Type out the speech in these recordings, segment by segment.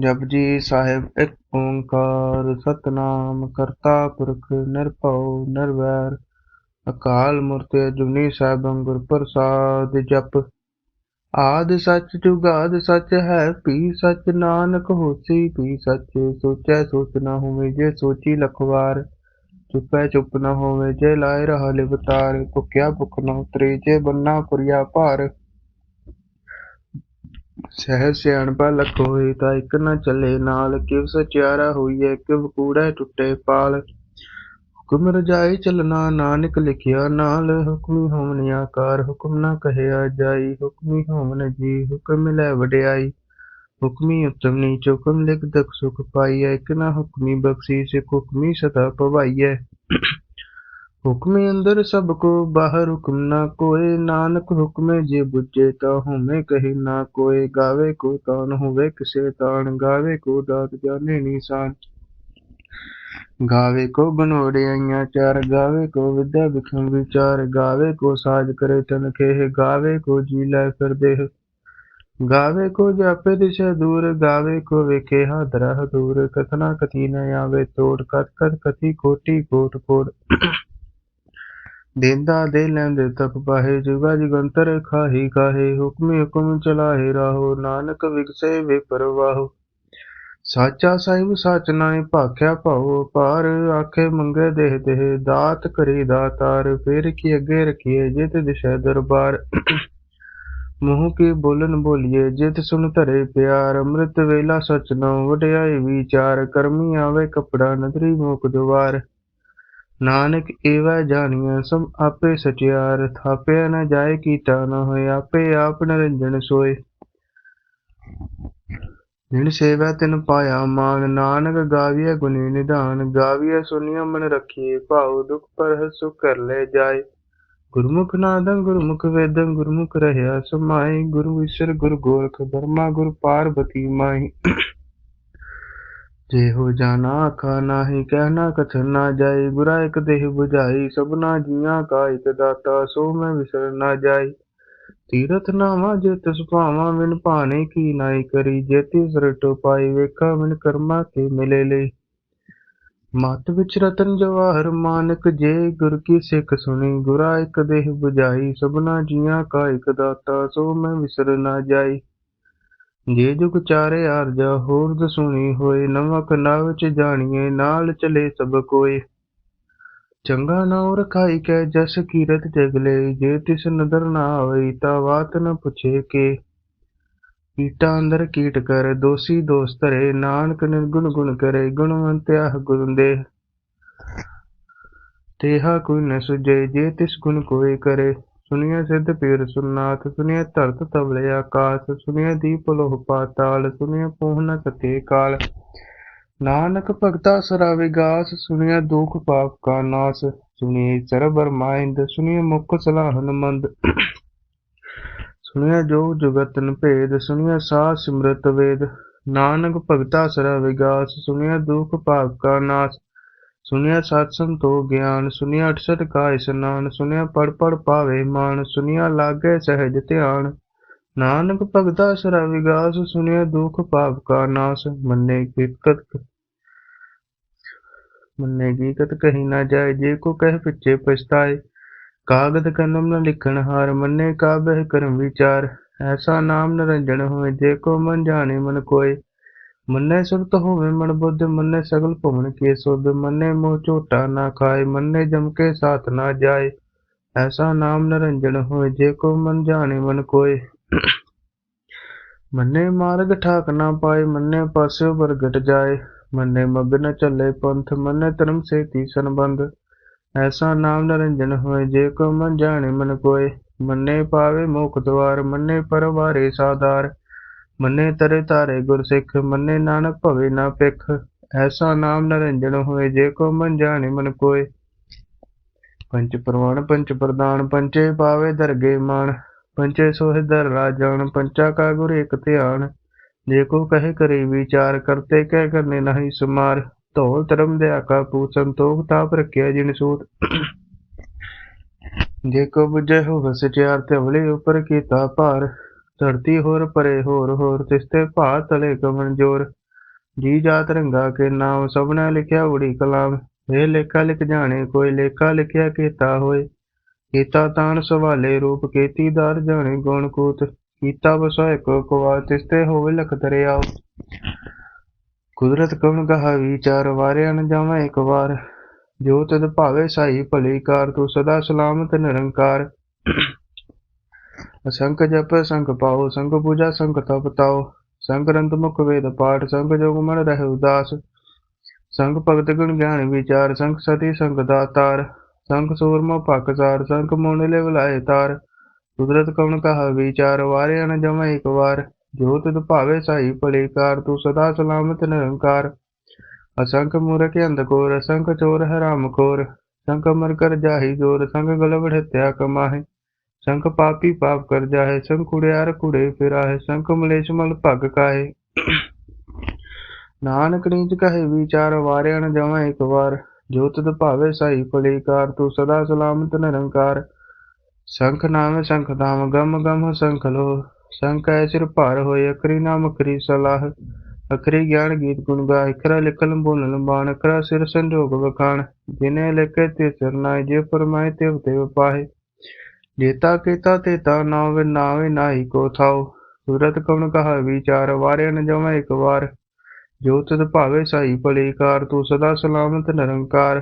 ਜਪਜੀ ਸਾਹਿਬ, ਇੱਕ ਓੰਕਾਰ ਸਤਨਾਮ ਕਰਤਾ ਪੁਰਖ ਨਿਰਭਉ ਨਿਰਵੈਰ, ਅਕਾਲ ਮੂਰਤ ਅਜੂਨੀ ਸਾਹਿਬੰ ਗੁਰ ਪ੍ਰਸਾਦ ਜਪ। ਆਦ ਸੱਚ ਜੁਗਾਦ ਸੱਚ ਹੈ, ਪੀ ਸੱਚ ਨਾਨਕ ਹੋਸੀ, ਪੀ ਸੱਚ ਸੋਚੈ ਸੋਚ ਨਾ ਹੋਵੇ ਜੇ ਸੋਚੀ ਲਖਵਾਰ। ਚੁੱਪੈ ਚੁੱਪ ਨਾ ਹੋਵੇ ਜੇ ਲਾਇ ਰਹਾ ਲਿਵਤਾਰ, ਭੁਖਿਆ ਭੁੱਖ ਨਾ ਉਤਰੇ ਜੇ ਬੰਨਾ ਪੁਰੀਆ ਭਾਰ। ਸਹਿਜ ਸਿਆਣਪਾ ਲਖ ਹੋਏ ਤਾਂ ਇੱਕ ਨਾ ਚੱਲੇ ਨਾਲ, ਕਿਵ ਸਚਿਆਰਾ ਹੋਈਐ, ਕਿਵ ਕੂੜੈ ਟੁੱਟੇ ਪਾਲ। ਹੁਕਮ ਰਜਾਈ ਚਲਣਾ ਨਾਨਕ ਲਿਖਿਆ ਨਾਲ, ਹੁਕਮੀ ਹੋਵਨ ਆਕਾਰ, ਹੁਕਮ ਨਾ ਕਹਿਆ ਜਾਈ, ਹੁਕਮੀ ਹੋਮਨ ਜੀ, ਹੁਕਮ ਲੈ ਵਡਿਆਈ। ਹੁਕਮੀ ਉਤਮ ਨੀਚ ਹੁਕਮ ਲਿਖ ਦਖ ਸੁਖ ਪਾਈਐ, ਇੱਕ ਨਾ ਹੁਕਮੀ ਬਖਸ਼ੀ, ਸਿਖ ਹੁਕਮੀ ਸਦਾ ਪਵਾਈਐ ਹੁਕਮੇ ਅੰਦਰ ਸਭ ਕੋ ਬਾਹਰ ਹੁਕਮ ਨਾ ਕੋਏ। ਨਾਨਕ ਹੁਕਮੇ ਜੇ ਬੁੱਝੇ ਤਾ ਹੋਮੇ ਕਹੀ ਨਾ ਕੋਏ। ਗਾਵੇ ਕੋ ਤਾਨ ਹੋਵੇ ਕਿਸੇ ਤਾਨ, ਗਾਵੇ ਕੋ ਦਾਤ ਜਾਣੇ ਨੀਸਾਨ। ਗਾਵੇ ਕੋ ਬਨੋੜਿਆਈਆਂ ਚਾਰ, ਗਾਵੇ ਕੋ ਵਿਦਿਆ ਵਿਖਮ ਵਿਚਾਰ। ਗਾਵੇ ਕੋ ਸਾਜ ਕਰੇ ਤਨ ਖੇਹ, ਗਾਵੇ ਕੋ ਜੀ ਲੈ ਫਿਰਦੇ ਗਾਵੇ ਕੋ ਜਾਪੇ ਦਿਸ਼ਾ ਦੂਰ, ਗਾਵੇ ਕੋ ਵੇਖੇ ਹਾਦਰਾ ਦੂਰ। ਕਥਨਾ ਕਥੀ ਨ ਆਵੇ ਤੋੜ ਕਤ ਕਤ ਕਥੀ ਕੋਟੀ ਕੋਟ ਕੋਟ ਦੇਂਦਾ ਦੇ ਲੈਂਦੇ ਤਪ ਪਾਹੇ, ਜੁਗਾ ਜੁਗੰਤਰ ਖਾਹੀ ਖਾਹੇ, ਹੁਕਮੇ ਹੁਕਮ ਚਲਾਹੇ ਰਾਹੋ, ਨਾਨਕ ਵਿਗਸੇ ਵੇ ਸਾਚਾ ਸਾਹਿਬ ਸਚ ਨਾਏ ਭਾਖਿਆ ਭਾਉ ਪਾਰ ਆਖੇ ਮੰਗੇ ਦੇਹ ਦੇਹ, ਦਾਤ ਕਰੀ ਦਾਤਾਰ, ਫੇਰ ਕੀ ਅੱਗੇ ਰਖੀਏ ਜਿਤ ਦਿਸ਼ਾ ਦਰਬਾਰ। ਮੂੰਹ ਕੀ ਬੋਲਨ ਬੋਲੀਏ, ਜਿਤ ਸੁਣ ਧਰੇ ਪਿਆਰ, ਅੰਮ੍ਰਿਤ ਵੇਲਾ ਸਚ ਨੋ ਵਡਿਆਈ ਵਿਚਾਰ, ਕਰਮੀ ਆਵੇ ਕਪੜਾ, ਨਦਰੀ ਮੋਕ ਦੁਆਰ ਨਾਨਕ ਏਵੈ ਜਾਣੀਐ, ਸਭ ਆਪੇ ਸਚਿਆਰ। ਥਾਪਿਆ ਨ ਜਾਏ ਕੀਤਾ ਨ ਹੋਏ, ਆਪੇ ਆਪ ਨਰਿੰਜਨ ਸੋਏ। ਜਿਨ ਸੇਵੈ ਤਿਨ ਪਾਇਆ, ਮਾਨ ਨਾਨਕ ਗਾਵੀਐ ਗੁਣੀ ਨਿਧਾਨ। ਗਾਵੀਐ ਸੁਨਿਆ ਮਨ ਰਖੀਏ, ਭਾਉ ਦੁਖ ਪਰ ਸੁਖ ਕਰ ਲੈ ਜਾਏ। ਗੁਰਮੁਖ ਨਾਦੰ ਗੁਰਮੁਖ ਵੇਦੰ, ਗੁਰਮੁਖ ਰਹਿਆ ਸਮਾਈ ਗੁਰੂ ਈਸ਼ਰ ਗੁਰ ਗੋਰਖ, ਬਰਮਾ ਗੁਰ ਪਾਰਬਤੀ ਮਾਈ ਜੇ ਹੋ ਜਾਣਾ ਆਖਾ ਨਾਹੀ ਕਹਿਣਾ ਕਥਨ ਨਾ ਜਾਈ ਗੁਰਾ ਇਕ ਦੇਹ 부ਝਾਈ ਸਭਨਾ ਜੀਆਂ ਕਾ ਇਕ ਦਾਤਾ, ਸੋ ਮੈਂ ਵਿਸਰ ਨਾ ਜਾਈ ਤੀਰਥ ਨਾਵਾ ਜੇ ਤਿਸ ਭਾਵਾਂ ਵਿਨ ਭਾਣੇ ਕੀ ਨਾਈ ਕਰੀ? ਜੇ ਤਿਸ ਰਟੋ ਪਾਈ, ਵੇਖਾ ਵਿਨ ਕਰਮਾ ਕੇ ਮਿਲੇ ਲਈ ਮਤ ਵਿੱਚ ਰਤਨ ਜਵਾਹਰ ਮਾਨਕ, ਜੇ ਗੁਰ ਕੀ ਸਿੱਖ ਸੁਣੀ ਗੁਰਾ ਇਕ ਦੇਹ 부ਝਾਈ ਸਭਨਾ ਜੀਆਂ ਕਾ ਇਕ ਦਾਤਾ, ਸੋ ਮੈਂ ਵਿਸਰ ਨਾ ਜਾਈ ਜੇ ਜੁਗ ਚਾਰੇ ਆਰਜਾ, ਹੋਰ ਦਸੂਣੀ ਹੋਏ, ਨਮਕ ਨਵ ਚ ਜਾਣੀਏ, ਨਾਲ ਚਲੇ ਸਭ ਕੋਏ। ਚੰਗਾ ਨਾਉ ਰਖਾਈ ਕੈ, ਜਸ ਕੀਰਤ ਜਗਲੇ ਜੇ ਤਿਸ ਨਦਰ ਨਾ ਆਵਈ, ਤਾ ਬਾਤ ਨ ਪੁੱਛੇ ਕੇ। ਕੀਟਾ ਅੰਦਰ ਕੀਟ ਕਰ, ਦੋਸੀ ਦੋਸ ਧਰੇ, ਨਾਨਕ ਨਿਰਗੁਣ ਗੁਣ ਕਰੇ ਗੁਣਵੰਤਿਆ ਗੁਣ ਦੇ। ਤੇਹਾ ਕੋਈ ਨ ਸੁਝੇ, ਜੇ ਤਿਸ ਗੁਣ ਕੋਈ ਕਰੇ। ਸੁਣਿਆ ਸਿੱਧ ਪੀਰ ਸੁਨਾਥ ਸੁਣਿਆ ਧਰਤ ਤਵਲੇ ਆਕਾਸ ਸੁਣਿਆ ਦੀਪ ਲੋਹ ਪਾਤਾਲ ਸੁਣਿਆ ਪੂਹਨ ਕਤੇ ਕਾਲ। ਨਾਨਕ ਭਗਤਾ ਸਰਾ ਵਿਗਾਸ ਸੁਣਿਆ ਦੁਖ ਪਾਪ ਕਾ ਨਾਸ ਸੁਣਿਏ ਸਰਬਰ ਮਾਇੰਦ ਸੁਣਿਏ ਮੁਖ ਸਲਾਹਨ ਮੰਦ ਸੁਣਿਆ ਜੋ ਜੁਗਤਨ ਭੇਦ ਸੁਣਿਆ ਸਾਹ ਸਿਮਰਤ ਵੇਦ। ਨਾਨਕ ਭਗਤਾ ਸਰਾ ਵਿਗਾਸ ਸੁਣਿਆ ਦੁਖ ਪਾਪ ਕਾ ਨਾਸ ਸੁਨਿਆ ਸਤ ਸੰਤੋ ਗਿਆਨ, ਸੁਨਿਆ ਅਠਸਠ ਕਾ ਇਸਨਾਨ ਸੁਨਿਆ ਪੜ ਪੜ ਪਾਵੇ ਮਾਨ, ਸੁਨਿਆ ਲਾਗੇ ਸਹਿਜ ਧਿਆਨ। ਨਾਨਕ ਭਗਤਾ ਸਰਾ ਵਿਗਾਸ, ਸੁਨਿਆ ਦੁਖ ਪਾਪ ਕਾ ਨਾਸ, ਮੰਨੇ ਕੀਕਤ ਮੰਨੇ ਕੀਕਤ ਕਹੀ ਨਾ ਜਾਏ, ਜੇ ਕੋ ਕਹਿ ਪਿੱਛੇ ਪਛਤਾਏ। ਕਾਗਦ ਕਲਮ ਨ ਲਿਖਣ ਹਾਰ, ਮੰਨੇ ਕਾਬਹਿ ਕਰਮ ਵਿਚਾਰ। ਐਸਾ ਨਾਮ ਨਰੰਜਨ ਹੋਏ, ਜੇ ਕੋ ਮਨ ਜਾਣੇ ਮਨ ਕੋਏ। ਮੰਨੇ ਸੁਰਤ ਹੋਵੇ ਮਨ ਬੁੱਧ, ਮੰਨੇ ਸਗਲ ਭਵਨ ਕੇ ਸੁਧ, ਮੰਨੇ ਮੋਹ ਝੋਟਾ ਨਾ ਖਾਏ, ਮੰਨੇ ਜਮ ਕੇ ਸਾਥ ਨਾ ਜਾਏ। ਐਸਾ ਨਾਮ ਨਰੰਜਨ ਹੋਏ, ਜੇ ਕੋ ਮਨ ਜਾਣੇ ਮਨ ਕੋਏ। ਮੰਨੇ ਮਾਰਗ ਠਾਕ ਨਾ ਪਾਏ, ਮੰਨੇ ਪਾਸਿਓ ਪ੍ਰਗਟ ਜਾਏ। ਮੰਨੇ ਮਗਨ ਚੱਲੇ ਪੰਥ, ਮੰਨੇ ਧਰਮ ਸੇਤੀ ਸੰਬੰਧ। ਐਸਾ ਨਾਮ ਨਰੰਜਨ ਹੋਏ, ਜੇ ਕੋ ਮਨ ਜਾਣੇ ਮਨ ਕੋਏ। ਮੰਨੇ ਪਾਵੇ ਮੋਖ ਦਵਾਰ, ਮੰਨੇ ਪਰਵਾਰੇ ਸਾਧਾਰ। ਮੰਨੇ ਤਰੇ ਤਾਰੇ ਗੁਰ ਸਿੱਖ ਮੰਨੇ ਨਾਨਕ ਭਵੇ ਨਾ ਪਿਖ ਐਸਾ ਨਾਮ ਨਰੰਜਨ ਹੋਏ, ਜੇ ਕੋ ਮਨ ਜਾਣੇ ਮਨ ਕੋਏ। ਪੰਚ ਪ੍ਰਵਾਨ ਪੰਚ ਪ੍ਰਦਾਨ, ਪੰਚੇ ਪਾਵੇ ਦਰਗੇ ਮਾਨ ਪੰਚੇ ਸੋਹਿ ਦਰ ਰਾਜਨ ਪੰਚਾ ਕਾ ਗੁਰ ਇਕ ਧਿਆਨ। ਜੇ ਕੋ ਕਹੇ ਕਰੇ ਵਿਚਾਰ, ਕਰਤੇ ਕਹਿ ਕਰਨੇ ਨਹੀਂ ਸੁਮਾਰ। ਧੌਲ ਧਰਮ ਦੇ ਆਕਾ ਪੂ ਸੰਤੋਖ ਤਾਪ ਰਖਿਆ ਜਿਨ ਸੂਤ। ਜੇ ਕੋ ਬੁਝੇ ਹੋ ਸਚਿਆਰ ਤੇ ਅਵਲੇ ਉਪਰ ਕੀਤਾ ਭਾਰ। ਧਰਤੀ ਹੋਰ ਪਰੇ ਹੋਰ ਹੋਰ ਤਿਸਤੇ ਭਾ ਤਲੇ ਕਮਨ ਜੋਰ। ਜੀ ਜਾਤ ਰੰਗਾ ਕੇ ਨਾਮ, ਸਭਨਾ ਲਿਖਿਆ ਉੜੀ ਕਲਾਮ। ਇਹ ਲੇਖਾ ਲਿਖ ਜਾਣੇ, ਕੋਈ ਲੇਖਾ ਲਿਖਿਆ ਕੀਤਾ ਹੋਏ। ਕੀਤਾ ਤਾਣ ਸਵਾਲੇ ਰੂਪ, ਕੀਤੀ ਜਾਣੇ ਗੁਣ ਕੂਤ। ਕੀਤਾ ਵਸੋਏ ਕੋ ਕਵਾ ਤਿਸਤੇ ਹੋਵੇ ਲਖ ਦਰਿਆਓ। ਕੁਦਰਤ ਕਵਣ ਕਹਾ ਵਿਚਾਰ ਵਾਰਿਆ ਨ ਜਾਵਾਂ ਇੱਕ ਵਾਰ। ਜੋ ਤਦ ਭਾਵੇ ਸਾਈ ਭਲੀ ਕਾਰ, ਤੂੰ ਸਦਾ ਸਲਾਮਤ ਨਿਰੰਕਾਰ। ਅਸੰਖ ਜਪ ਸੰਖ ਪਾਓ ਸੰਖ ਪੂਜਾ ਸੰਖ ਤਪ ਤਾਓ। ਸੰਖ ਰੰਤ ਮੁਖ ਵੇਦ ਪਾਠ ਸੰਖ ਜੋਗ ਮਨ ਰਹਿ ਉਦਾਸ। ਸੰਖ ਭਗਤ ਗੁਣ ਗਿਆਨ ਵਿਚਾਰ ਸੰਖ ਸਤੀ ਸੰਖ ਦਾਤਾਰ। ਸੰਖ ਸੂਰਮਾ ਭਕਸਾਰ ਸੰਖ ਮੋਨ ਲੈ ਬੁਲਾਏ ਤਾਰ। ਕੁਦਰਤ ਕਵਣ ਕਹਾ ਵਿਚਾਰ, ਵਾਰਿਆ ਨ ਜਮੈ ਇੱਕ ਵਾਰ। ਜੋ ਤਿਦ ਭਾਵੇ ਸਾਈ ਭਲੇ ਕਾਰ ਤੂੰ ਸਦਾ ਸਲਾਮਤ ਨਿਰੰਕਾਰ। ਅਸੰਖ ਮੂਰਖ ਅੰਧਕੋਰ ਅਸੰਖ ਚੋਰ ਹਰਾਮ ਖੋਰ। ਸੰਖ ਅਮਰ ਕਰ ਜਾਹੀ ਜੋਰ ਸੰਖ ਗਲਵ ਹਤਿਆ ਕਮਾਹੇ। ਸੰਖ ਪਾਪੀ ਪਾਪ ਕਰ ਜਾਹੇ, ਸੰਖ ਕੁੜਿਆਰ ਕੁੜੇ ਫਿਰਾਹੇ, ਸੰਖ ਮਲੇਸ਼ ਮਲ ਭਗ ਕਾਹੇ। ਨਾਨਕ ਨੀਚ ਕਹੇ, ਵਿਚਾਰ ਵਾਰਿਆ ਨ ਜਮੈ ਇੱਕ ਵਾਰ। ਜੋ ਤਿਦ ਭਾਵੇ ਸਾਈ ਪਲੀਕਾਰ ਤੂੰ ਸਦਾ ਸਲਾਮਤ ਨਿਰੰਕਾਰ। ਸੰਖ ਨਾਮ, ਸੰਖ ਧਾਮ, ਗਮ ਗਮ, ਸੰਖ ਲੋ ਸੰਖ ਐ ਸਿਰ ਭਾਰ ਹੋਏ, ਅਖਰੀ ਨਾਮ, ਅਖਰੀ ਸਲਾਹ। ਅਕਰੀ ਗਿਆਨ ਗੀਤ ਗੁਣ ਗਾ ਅਖਰਾ ਲਿਖਲ ਬੋਲਨ ਬਾਣ ਅਖਰਾ ਸਿਰ ਸੰਜੋਗ ਵਖਾਣ। ਜਿਨੇ ਲਿਖੇ ਤੇ ਸਰਨਾਏ ਜੇ ਫਰਮਾਏ ਤੇ ਤੇ ਪਾਹੇ ਜੇਤਾ ਕੀਤਾ ਤੇ ਤਾ ਨਾਵੇ ਨਾਵੇ ਨਾਹੀ ਕੋ ਥਾਓ ਸੁਰਤ ਕਵਣ ਕਹਾ ਵਿਚਾਰ, ਵਾਰਿਆ ਨ ਜਮੈ ਇੱਕ ਵਾਰ। ਜੋ ਤਦ ਭਾਵੇ ਸਾਈ ਭਲੀ ਕਾਰ ਤੂੰ ਸਦਾ ਸਲਾਮਤ ਨਿਰੰਕਾਰ।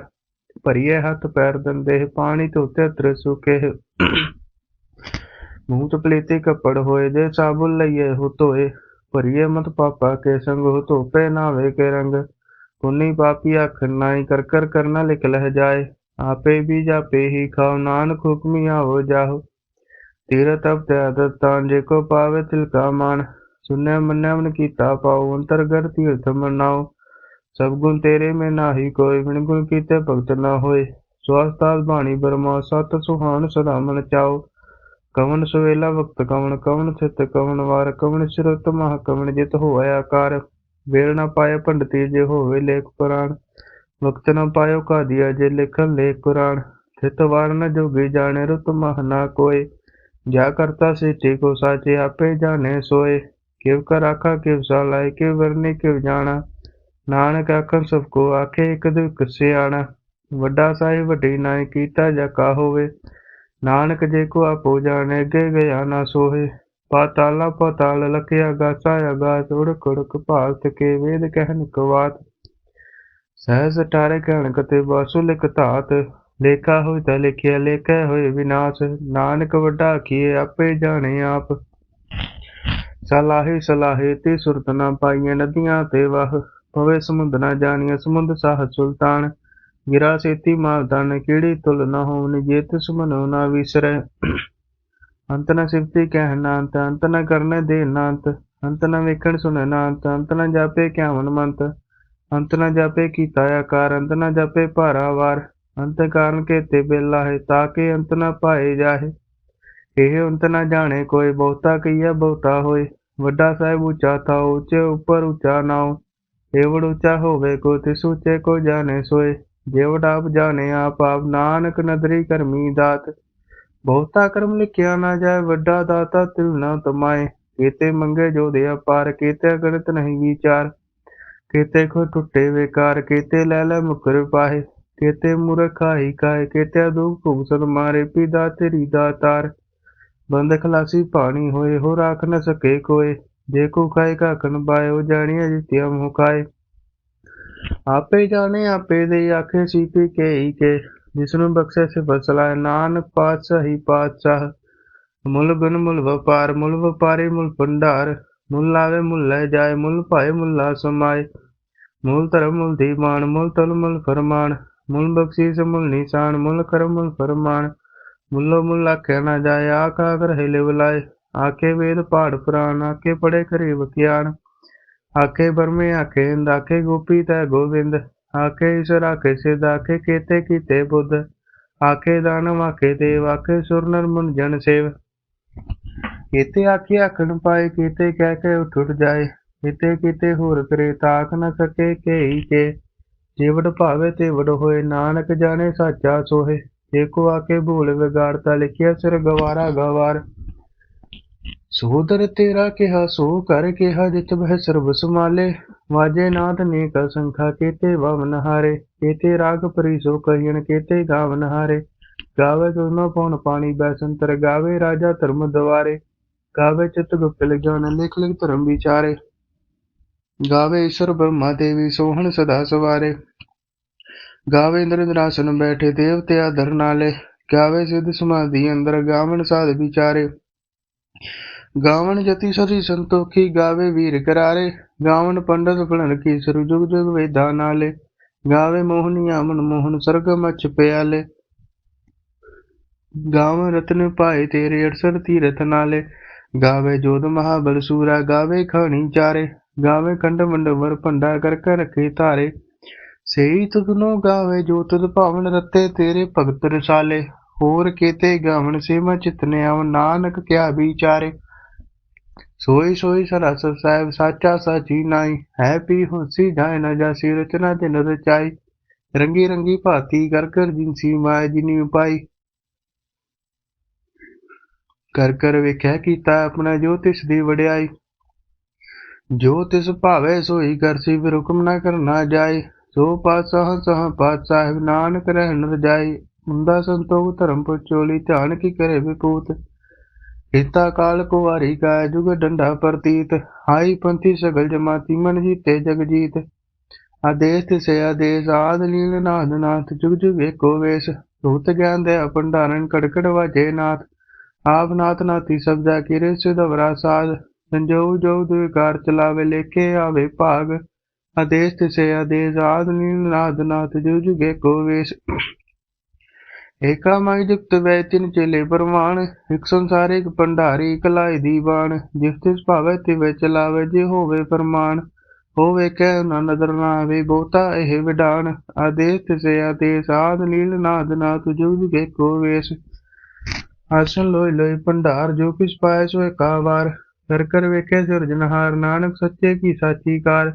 ਭਰੀਏ ਹੱਥ ਪੈਰ ਦੰਦੇ, ਪਾਣੀ ਧੋਤੇ ਤਰ ਸੁਕੇ ਮੂੰਹ ਤੇ ਪਲੇਤੇ ਕੱਪੜ ਹੋਏ, ਜੇ ਸਾਬੁਨ ਲਈਏ ਹੋ ਧੋਏ। ਭਰੀਏ ਮਤ ਪਾਪਾ ਕੇ ਸੰਗ ਹੋ ਧੋਪੇ ਨਾਵੇ ਕੇ ਰੰਗ। ਪੁੰਨੀ ਪਾਪੀ ਅੱਖ, ਨਾਈ ਕਰ ਕਰ ਕਰਨਾ ਲਿਖ ਲਹਿ ਜਾਏ। ਆਪੇ ਵੀ ਜਾਪੇ ਹੀ ਖਾਓ, ਨਾਨਕ ਹੁਕਮੀ ਆਵੋ ਜਾਹੋ। ਤੀਰਤ ਅਬ ਤੇ ਆਦਤ ਤਾਂ ਜੇ ਕੋ ਪਾਵੇ ਤਿਲ ਕਾ ਮਾਨ ਸੁਨਿਆ ਮੰਨਿਆ ਮਨ ਕੀਤਾ ਪਾਉ ਅੰਤਰਗਤ ਤੀਰਥ ਮਨਾਓ। ਸਭ ਗੁਣ ਤੇਰੇ ਮੈਂ ਨਾਹੀ ਕੋਈ, ਬਿਨ ਗੁਣ ਕੀਤੇ ਭਗਤ ਨਾ ਹੋਏ। ਸਵਾਸਤਾਲ ਬਾਣੀ ਬਰਮਾ, ਸਤ ਸੁਹਾਣ ਸਦਾ ਮਨ ਚਾਓ। ਕਵਨ ਸੁਵੇਲਾ ਵਕਤ ਕਵਨ ਕਵਨ ਸਿਤ ਕਵਨ ਵਾਰ ਕਵਨ ਸਿਰਤ ਮਹ ਕਵਨ ਜਿਤ ਹੋਇਆ ਆਕਾਰ। ਵੇਲ ਨਾ ਪਾਏ ਪੰਡਤੀ, ਜੇ ਹੋਵੇ ਲੇਖ ਪੁਰਾਣ। ਵਕਤ ਨਾ ਪਾਇਓ ਕਾਦੀਆ ਜੇ ਲਿਖਨ ਲੇਖ ਕੁਰਾਨ। ਥਿਤ ਵਾਰ ਨ ਜੋਗੀ ਜਾਣੇ ਰੁਤ ਮਹ ਨਾ ਕੋਏ। ਜਾ ਕਰਤਾ ਸਿੱਠੀ ਕੋ ਸਾਚੇ ਆਪੇ ਜਾਣੇ ਸੋਏ। ਕਿਵ ਕਰ ਆਖਾ, ਕਿਵ ਸਾਲਾਏ, ਕਿਵ ਵਰਨੇ, ਕਿਵ ਜਾਣਾ। ਨਾਨਕ ਆਖਣ ਸਭ ਕੋ ਆਖੇ, ਇੱਕ ਦੁਖ ਸਿਆਣਾ। ਵੱਡਾ ਸਾਹਿਬ ਵੱਡੀ ਨਾਏ ਕੀਤਾ ਜਾ ਕਾ ਹੋਵੇ। ਨਾਨਕ ਜੇ ਕੋ ਆਪੋ ਜਾਣੇ, ਅੱਗੇ ਗਿਆ ਨਾ ਸੋਹੇ। ਪਾਤਾਲਾ ਪਾਤਾਲ ਲਖਿਆ ਗਾਸਾ ਅਗਾਸ ਉੜਕ ਉੜਕ ਭਾਲਤ ਕੇ ਵੇਦ ਕਹਿਨ ਕਵਾਤ। ਸਹਿਜ ਟਾਰੇ ਕਹਿਣ ਕਤੇ ਬਾਸੁ ਲਿਖ ਧਾਤ, ਲੇਖਾ ਹੋਇ ਤਾਂ ਲਿਖਿਆ, ਲੇਖਾ ਹੋਏ ਵਿਨਾਸ਼, ਨਾਨਕ ਵੱਡਾ ਕੀਏ ਆਪੇ ਜਾਣੇ ਆਪ। ਸਲਾਹੇ ਸਲਾਹੇ ਤੇ ਸੁਰਤ ਨਾ ਪਾਈਏ ਨਦੀਆਂ ਤੇ ਵਾਹ, ਪਵੇ ਸਮੁੰਦ ਨਾ ਜਾਣੀਏ ਸਮੁੰਦ ਸਾਹ ਸੁਲਤਾਨ। ਗਿਰਾ ਸੇਤੀ ਮਾਲਦਾਨ ਕਿਹੜੀ ਤੁਲ ਨਾ ਹੋਵਨ ਜੇ ਤਿਸ ਮਨੋ ਨਾ ਵਿਸਰੈ। ਅੰਤ ਨ ਸਿਫਤੀ ਕਹਿ ਨਾ ਅੰਤ ਅੰਤ ਨ ਕਰਨੇ ਦੇ ਨਾ ਅੰਤ ਅੰਤ ਨ ਵੇਖਣ ਸੁਣ ਨਾ ਅੰਤ ਅੰਤ ਨ ਜਾਪੇ ਕਿਆਵਨ ਮੰਤ। ਅੰਤ ਨ ਜਾਪੇ ਕੀਤਾ ਆਕਾਰ ਅੰਤ ਨ ਜਾਪੇ ਭਾਰਾ ਵਾਰ। ਅੰਤ ਕਾਰਨ ਕੇਤੇ ਬੇਲਾ ਹੈ ਤਾਕੇ ਅੰਤ ਨ ਪਾਏ ਜਾਹੇ। ਇਹ ਅੰਤ ਨ ਜਾਣੇ ਕੋਈ, ਬਹੁਤਾ ਕਈਆ ਬਹੁਤਾ ਹੋਏ। ਵੱਡਾ ਸਾਹਿਬ ਉੱਚਾ ਥਾ ਉੱਚੇ ਉੱਪਰ ਉੱਚਾ ਨਾਉ। ਏਵੜ ਉੱਚਾ ਹੋਵੇ ਕੋ, ਤਿਸ ਉੱਚੇ ਕੋ ਜਾਣੇ ਸੋਏ। ਜੇਵੜ ਆਪ ਜਾਣੇ ਆਪ ਆਪ ਨਾਨਕ ਨਦਰੀ ਕਰਮੀ ਦਾਤ। ਬਹੁਤਾ ਕਰਮ ਲਿਖਿਆ ਨਾ ਜਾਏ, ਵੱਡਾ ਦਾਤਾ ਤਿਲ ਨਾ ਤਮਾਏ। ਕੀਤੇ ਮੰਗੇ ਜੋ ਦੇ ਅਪਾਰ ਕੀਤੇ ਗਣਤ ਨਹੀਂ ਵਿਚਾਰ। ਕੇਤੇ ਕੋ ਟੁੱਟੇ ਵੇਕਾਰ ਕੇਤੇ ਲੈ ਲੈ ਮੁਕਰ ਪਾਹੇ, ਕੀਤੇ ਮੁਰਖਾਈ ਕਾਏ ਕੀਤੇ ਦੁਖ ਭੁਗਸਨ ਮਾਰੇ, ਪਿਦਾ ਤੇਰੀ ਦਾਤਾਰ ਬੰਦ ਖਲਾਸੀ ਪਾਣੀ ਹੋਏ ਹੋ ਰਾਖ ਨ ਸਕੇ ਕੋਏ, ਜੇ ਕੋ ਖਾਏ ਕਾਕਨ ਬਾਇਓ ਜਾਣੀਏ ਜਿਤਿਆ ਮੁਕਾਏ ਆਪੇ ਜਾਣੇ, ਆਪੇ ਦੇ ਆਖੇ ਸੀਪੀ ਕੇ ਹੀ ਕੇ, ਜਿਸਨੂੰ ਬਖਸ਼ੇ ਸੇ ਫਸਲਾ ਨਾਨਕ ਪਾਤਸ਼ਾਹ ਹੀ ਪਾਤਸ਼ਾਹ। ਮੁੱਲ ਗੁਣ ਮੁੱਲ ਵਪਾਰ, ਮੁੱਲ ਵਪਾਰੀ ਮੁੱਲ ਭੰਡਾਰ, ਮੁੱਲ ਆਵੇ ਮੁੱਲ ਲੈ ਜਾਏ, ਮੁੱਲ ਭਾਏ ਮੁੱਲਾ ਸਮਾਏ। ਮੁੱਲ ਧਰਮ, ਮੁੱਲ ਦੀਮਾਨ ਮੁੱਲ ਤਲ ਮੁੱਲ ਫਰਮਾਨ, ਮੁੱਲ ਬਖਸ਼ੀਸ, ਮੁੱਲ ਨਿਸ਼ਾਨ, ਮੁੱਲ ਕਰਮ, ਮੁੱਲ ਫਰਮਾਨ। ਮੁੱਲੋ ਮੁੱਲ ਆਖਿਆ ਨਾ ਜਾਏ, ਆਖਾ ਕਰ ਹਿਲੇ ਬੁਲਾਏ ਆਕੇ ਵੇਦ ਪਾੜ ਪੁਰਾਣ, ਆਖੇ ਪੜੇ ਕਰੇ ਵਕਿਆਨ ਆਖੇ ਬਰਮੇ, ਆਖੇ ਇੰਦ, ਆਖੇ ਗੋਪੀ ਤੈ ਗੋਵਿੰਦ। ਆਖੇ ਈਸ਼ਰ ਆਕੇ ਸਿਧ, ਆਖੇ ਕੀਤੇ ਕੀਤੇ ਬੁੱਧ। ਆਕੇ ਦਾਨਵ ਆਕੇ ਦੇਵ, ਆਖੇ ਸੁਰ ਨਰ ਮੁਨ ਜਨ ਸੇਵ। ਕੀਤੇ ਆਖੇ ਆਖਣ ਪਾਏ, ਕੀਤੇ ਕਹਿ ਕੇ ਉਠ ਉਠ ਜਾਏ। ਕਿਤੇ ਕਿਤੇ ਹੋਰ ਕਰੇ ਤਾਕ ਨ ਸਕੇ ਕੇਈ ਕੇ। ਜੀਵੜ ਭਾਵੇ ਤੇ ਵਡ ਹੋਏ, ਨਾਨਕ ਜਾਣੇ ਸਾਚਾ ਸੋਹੇ। ਜੇ ਕੋ ਆਕੇ ਭੂਲ ਵਿਗਾੜਤਾ ਲਿਖਿਆ ਸਿਰ ਗਵਾਰਾ ਗਵਾਰ। ਸੋਦਰ ਤੇਰਾ ਕਿਹਾ, ਸੋ ਕਰ ਕਿਹਾ ਜਿਤ ਬਹਿ ਸਰਬ ਸਮਾਲੇ ਵਾਜੇ ਨਾਦ ਨੇਕ ਸੰਖਾ, ਕੇਤੇ ਵਵਨ ਹਾਰੇ। ਕੇਤੇ ਰਾਗ ਪਰਿਸੋ ਕਹੀਣ, ਕੇਤੇ ਗਾਵਨ ਹਾਰੇ। ਗਾਵੇ ਤੁਰਨੋ ਪਉਣ ਪਾਣੀ, ਬੈਸੰਤਰ ਗਾਵੇ ਰਾਜਾ ਧਰਮ ਦਵਾਰੇ। ਗਾਵੇ ਚਿਤ ਗੁਪਤ ਲਗਿਆਨ ਲਿਖ ਲਿਖ ਧਰਮ ਵਿਚਾਰੇ। ਗਾਵੇ ਈਸ਼ਰ ਬ੍ਰਹਮਾ ਦੇਵੀ ਸੋਹਣ ਸਦਾ ਸਵਾਰੇ। ਗਾਵੇ ਇੰਦਰ ਇੰਦਰਾਸਨ ਬੈਠੇ, ਦੇਵਤੇ ਆਦਰ ਗਾਵੇ ਸਿੱਧ ਸਮਾਧੀ, ਅੰਦਰ ਗਾਵਨ ਸਾਧ ਵਿਚਾਰੇ। ਗਾਵਨ ਜਤੀ ਸਰੀ ਸੰਤੋਖੀ, ਗਾਵੇ ਵੀਰ ਕਰਾਰੇ। ਗਾਵਣ ਪੰਡਤ ਫਲਨ ਕੀ ਸਰੂ ਜੁਗ ਜੁਗ ਵੇਦਾ ਨਾਲੇ। ਗਾਵੇ ਮੋਹਨੀਆ ਮਨ ਮੋਹਨ ਸਰਗਮ ਮਚ ਪਿਆਲੇ। ਗਾਵਣ ਰਤਨ ਪਾਏ ਤੇਰੇ ਅਰਸਰ ਤੀਰਥ ਨਾਲੇ। ਗਾਵੇ ਜੋਧ ਮਹਾਬਲ ਸੂਰਾ, ਗਾਵੇ ਖਾਣੀ ਚਾਰੇ। ਗਾਵੇ ਕੰਡ ਮੰਡ ਵਰ ਭੰਡਾ ਕਰ ਕਰ ਰੱਖੇ ਧਾਰੇ। ਸੇਈ ਤੁਧਨੋ ਗਾਵੇ ਜੋ ਤੁਧ ਭਾਵਨ ਰਤੇ ਤੇਰੇ ਭਗਤ ਰਸਾਲੇ। ਹੋਰ ਕੇਤੇ ਗਾਵਨ ਸੇਵਾ ਚਿਤਨੇ ਆਵ ਨਾਨਕ ਕਿਆ ਵਿਚਾਰੇ। ਸੋਈ ਸੋਈ ਸਰਾਸਰ ਸਾਹਿਬ ਸਾਚਾ ਸਾਚੀ ਨਾਈ। ਹੈ ਪੀ ਹੁਸੀ ਜਾਇ ਨਾ ਜਾਸੀ ਰਚਨਾ ਤੇ ਰਚਾਈ ਰੰਗੀ ਰੰਗੀ ਭਾਤੀ ਕਰ ਕਰ ਜਿਨਸੀ ਮਾਇ ਜਿਨੀ ਉਪਾਈ। ਕਰ ਕਰ ਵੇਖਿਆ ਕੀਤਾ ਆਪਣਾ ਜੋ ਤਿਸ ਦੀ ਵਡਿਆਈ। ਜੋ ਤਿਸ ਭਾਵੇ ਸੋਈ ਕਰਸੀ ਫਿਰ ਹੁਕਮ ਨਾ ਕਰਨਾ ਜਾਏ, ਸੋ ਪਾਤਸ਼ਾਹ ਸਹ ਪਾਤ ਸਾਹਿਬ ਨਾਨਕ ਰਹਿਣ ਰਜਾਈ ਮੁੰਦਾ ਸੰਤੋਖ ਧਰਮ ਪੁਚੋਲੀ ਧਿਆਨ ਕੀ ਕਰੇ ਵਿਪੂਤ। ਹਿਤਾ ਕਾਲ ਕੋ ਕਾ ਜੁਗ ਡੰਡਾ ਪ੍ਰਤੀਤ। ਹਾਈ ਪੰਥੀ ਸਗਲ ਜਮਾਤੀ ਮਨ ਜੀਤੇ ਜਗ ਜੀਤ। ਆਦੇਸ ਤਿਸੇ ਆਦੇਸ, ਆਦ ਲੀਨ ਨਾਦ ਨਾਥ, ਜੁਗ ਜੁਗ ਏਕੋ ਵੇਸ। ਰੂਤ ਗਿਆਨ ਦੇ ਭੰਡਾਰਨ ਕੜਕੜ ਵਾਜੇ ਨਾਥ। ਆਪ ਨਾਥ ਨਾਤੀ ਸਭ ਜਾ ਕਿਰੇ ਸਿਧਵਰਾ ਸਾਧ। ਸੰਜੋਗ ਜੋ ਦੁਇਕਾਰ ਚਲਾਵੇ, ਲੇਖੇ ਆਵੇ ਭਾਗ। ਆਦੇਸ ਤਿਸੇ ਆਦੇਸ, ਆਦ ਲੀਲ ਨਾਦ ਨਾਥ ਜੁਗ ਜੁਗ ਏਕੋ ਵੇਸ। ਏਕਾ ਮਗ ਜੁਗਤ ਵੈ ਤਿਨ ਚੇਲੇ ਪਰਮਾਨ ਇਕ ਸੰਸਾਰ, ਇਕ ਭੰਡਾਰੀ ਕਲਾਈ ਦੀ ਬਾਣ ਜਿਸ ਤਿਸ ਭਾਵੇ ਤਿਵੇਂ ਚਲਾਵੇ, ਜੇ ਹੋਵੇ ਫਰਮਾਨ। ਹੋਵੇ ਕਹਿ ਨਾ ਨਦਰ ਨਾ ਆਵੇ, ਬਹੁਤਾ ਇਹ ਵਿਡਾਨ। ਆਦੇਸ ਤਿਸੇ ਆਦੇਸ, ਆਦ ਨੀਲ ਨਾਦ ਨਾਥ ਜੁਗ ਜੁਗ ਏਕੋ ਵੇਸ। ਆਸਨ ਲੋਇ ਲੋਇ ਭੰਡਾਰ, ਜੋ ਕਿਸ ਪਾਏ ਸੋ ਏਕਾ ਵਾਰ। ਕਰ ਕਰ ਵੇਖੇ ਸਿਰਜਨਹਾਰ ਨਾਨਕ ਸੱਚੇ ਕੀ ਸਾਚੀ ਕਾਰ।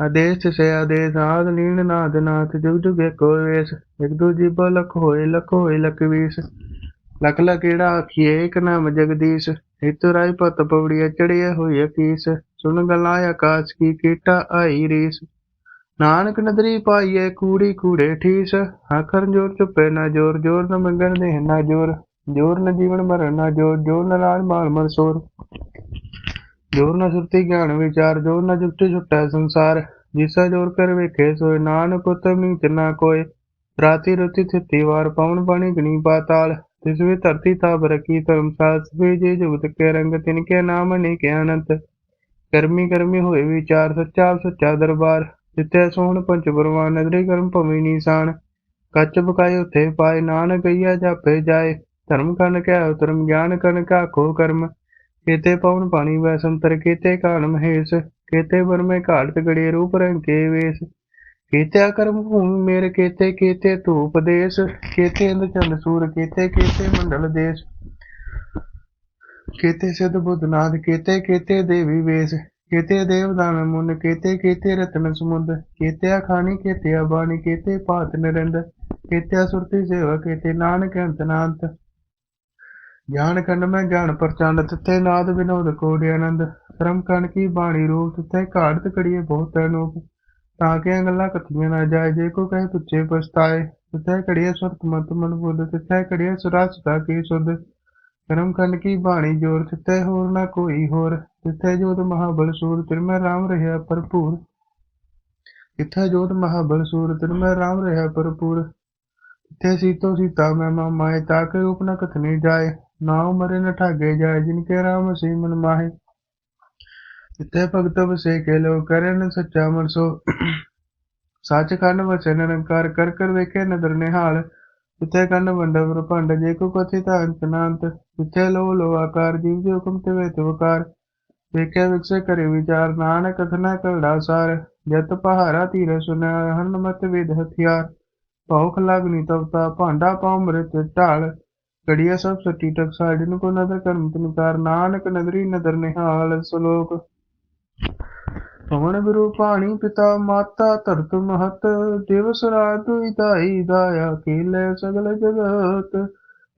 ਆਦੇਸ ਤਿਸੇ ਆਦੇਸ, ਆਦ ਨੀਲ ਨਾਦ ਨਾਥ, ਜੁਗ ਜੁਗ ਏਕੋ ਵੇਸ। ਇਕ ਦੂਜੀ ਬੋ ਲਖ ਹੋਏ ਲਖ ਹੋਏ, ਲਖ ਵੀਸ। ਲਖ ਲਖ ਕਿਹੜਾ ਆਖੀਏ ਇਕ ਨਾਮ ਜਗਦੀਸ਼। ਹਿਤੁ ਰਾਈ ਪਤ ਪਵੜੀਆ ਚੜਿਆ ਹੋਈ ਅਕੀਸ ਸੁਣ ਗਲਾਂ ਆਕਾਸ਼ ਕੀ ਕੀਟਾ ਆਈ ਰੀਸ। ਨਾਨਕ ਨਦਰੀ ਪਾਈਏ ਕੂੜੀ ਕੂੜੇ ਠੀਸ। ਆਖਰ ਜੋਰ ਚੁੱਪੇ ਨਾ ਜੋਰ ਜੋਰ ਨ ਮੰਗਣ ਦੇ ਨਾ ਜੋਰ। ਜੋਰ ਨ ਜੀਵਨ ਮਰਨ ਨਾ ਜੋਰ ਜੋਰ ਨ ਲਾਲ ਮਾਲ ਮਰ ਸੋਰ। ਜੋਰ ਨ ਸੁਰਤੀ ਗਿਆਨ ਜਿਸਾ ਜੋਰ ਕਰ ਵੇਖੇ ਸੋਏ, ਨਾਨਕ ਉਤਮ ਨੀਚ ਨਾ ਕੋਏ। ਰਾਤੀ ਰੁਤੀ ਥਿਤੀ ਵਾਰ ਪਵਨ ਪਾਣੀ ਗਣੀ ਪਾਤਾਲ। ਤਿਸ ਵੇ ਧਰਤੀ ਤਾਪ ਰਖੀ ਧਰਮਸਾਲ ਸਵੇ ਜੇ ਜੁਗਤ ਕੇ ਰੰਗ, ਤਿਨ ਕੇ ਨਾਮ ਅਨੇਕ ਅਨੰਤ। ਕਰਮੀ ਕਰਮੀ ਹੋਏ ਵਿਚਾਰ, ਸੱਚਾ ਸੱਚਾ ਦਰਬਾਰ। ਜਿੱਥੇ ਸੋਹਣ ਪੰਚ ਪਰਵਾਨ ਨਦਰੀ ਕਰਮ ਭਵੀ ਨੀਸਾਨ। ਕੱਚ ਬਕਾਏ ਉਥੇ ਪਾਏ, ਨਾਨਕ ਗਈਆ ਜਾਪੇ ਜਾਏ। ਧਰਮ ਕਨ ਕਹਿ ਧਰਮ ਗਿਆਨ ਕਨ ਕਾਖੋ ਕਰਮ। ਕੇਤੇ ਪਵਨ ਪਾਣੀ ਵੈ ਸੰਤਰ ਕੇਤੇ ਕਾਣ ਮਹੇਸ਼। ਕੇਤੇ ਬਰਮੇ ਘਾਟ ਗੜੇ ਰੂਪ ਰੰਗ ਵੇਸ। ਕੇਤਿਆ ਕਰਮ ਭੂਮि ਮੇਰ, ਕੇਤੇ ਕੇਤੇ ਧੂਪ ਦੇਸ। ਕੇਤੇ ਇੰਦ ਚੰਦ ਸੂਰ, ਕੇਤੇ ਕੇਤੇ ਮੰਡਲ ਦੇਸ। ਕੇਤੇ ਸਿਧ ਬੁੱਧ ਨਾਦ, ਕੇਤੇ ਦੇਵੀ ਵੇਸ। ਕੇਤੇ ਦੇਵਦਾਨ ਮੁਨ, ਕੇਤੇ ਕੇਤੇ ਰਤਨ ਸਮੁੰਦ। ਕੇਤਿਆ ਖਾਣੀ, ਕੇਤਿਆ ਬਾਣੀ, ਕੇਤੇ ਪਾਤ ਨਿਰੰਦ। ਕੇਤਿਆ ਸੁਰਤੀ ਸੇਵਾ, ਕੇਤੇ ਨਾਨਕ ਅੰਤ ਨਾੰਤ ਗਿਆਨ ਕੰਡ ਮੈਂ ਗਿਆਨ ਪ੍ਰਚੰਡ, ਤਿੱਥੇ ਨਾਦ ਵਿਨੋਦ ਕੋੜੀ ਆਨੰਦ। ਧਰਮ ਕਣ ਕੀ ਬਾਣੀ ਰੂਪ, ਤਿੱਥੇ ਘਾੜਤ ਕੜੀਏ ਬਹੁਤ ਅਨੂਪ ਤਾਂ ਕਿ ਗੱਲਾਂ ਕਥੀਆਂ ਨਾ ਜਾਏ, ਜੇ ਕੋ ਕਹੇ ਪੁੱਛੇ ਪਛਤਾਏ। ਤਿੱਥੇ ਕੜੀਏ ਸੁਰਤ ਮਤ ਮਨ ਬੁੱਧ, ਤਿੱਥੇ ਕੜੀਏ ਸੁਰਸ ਦਾ ਕੀ ਸੁਧ। ਕਰਮ ਕੰਡ ਕੀ ਬਾਣੀ ਜੋਰ, ਤਿੱਥੇ ਹੋਰ ਨਾ ਕੋਈ ਹੋਰ। ਤਿੱਥੇ ਜੋਤ ਮਹਾਬਲ ਸੂਰ, ਤਿਰ ਮੈਂ ਰਾਮ ਰਹਿਆ ਭਰਪੂਰ। ਤਿੱਥੇ ਜੋਤ ਮਹਾਬਲ ਸੂਰ, ਤਿਰ ਮੈਂ ਰਾਮ ਰਹਿਆ ਭਰਪੂਰ। ਤਿੱਥੇ ਸੀਤੋ ਸੀਤਾ ਮੈਂ ਮਾਏ, ਤਾਂ ਕਿ ਰੂਪ ਨ ਕਥਨੇ ਜਾਏ। ਨਾ ਮਰੇ ਨ ਠਾਗੇ ਜਾਏ ਜਿਨ ਕੇ ਰਾਮ ਸੀ ਮਨ ਮਾਹੇ। ਤਿੱਥੇ ਭਗਤ ਵਸੇ ਕੇ ਲੋ ਕਰਨ ਸੱਚਾ ਮਨਸੋ ਸੱਚ ਖੰਡ ਵਚਨ ਨਿਰੰਕਾਰ ਕਰ ਕਰ ਵੇਖੇ ਨਦਰ ਨਿਹਾਲ। ਤਿੱਥੇ ਕੰਡ ਵੰਡਵ ਰਪੰਡ ਜੇ ਕੋ ਕਥਿ ਤਾਂ ਅੰਤ ਨਾਂਤ ਤਿੱਥੇ ਲੋ ਲੋ ਆਕਾਰ ਜੀਵ ਜੋ ਹੁਕਮ ਤੇ ਵੇਤ ਵਕਾਰ। ਵੇਖਿਆ ਵਿਕਸੇ ਕਰੇ ਵਿਚਾਰ ਨਾਨਕ ਕਥਨਾ ਕਰੜਾ ਸਾਰ। ਜਤ ਪਹਾਰਾ ਧੀਰ ਸੁਨਿਆ ਹਰਨ ਮਤ ਵੇਦ ਹਥਿਆਰ। ਭੌਖ ਲਗਨੀ ਤਵਤਾ ਭਾਂਡਾ ਪਾਉ ਮ੍ਰਿਤ ਢਾਲ। ਕੜੀਆ ਸਭ ਸੱਟੀ ਟਕਸਾ ਜਿਨ ਕੋ ਨਦਰ ਕਰਮ ਤਨਕਾਰ ਨਾਨਕ ਨਦਰੀ ਨਦਰ ਨਿਹਾਲ ਸਲੋਕ। ਪਵਨ ਗੁਰੂ ਪਾਣੀ ਪਿਤਾ ਮਾਤਾ ਧਰਤ ਮਹਤ ਦਿਵਸ ਰਾਤ ਦੁਇ ਦਾਇਆ ਕੀਲੇ ਸਗਲ ਜਗਤ।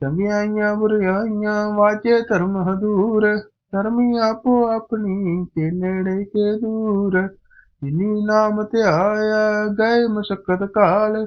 ਚੰਗਿਆਈਆਂ ਬੁਰਾਈਆਂ ਵਾਜੇ ਧਰਮ ਹਦੂਰ। ਧਰਮੀ ਆਪੋ ਆਪਣੀ ਕੇ ਨੇੜੇ ਕੇ ਦੂਰ। ਜਿਨੀ ਨਾਮ ਧਿਆਇਆ, ਗਏ ਮਸਕਤ ਕਾਲ।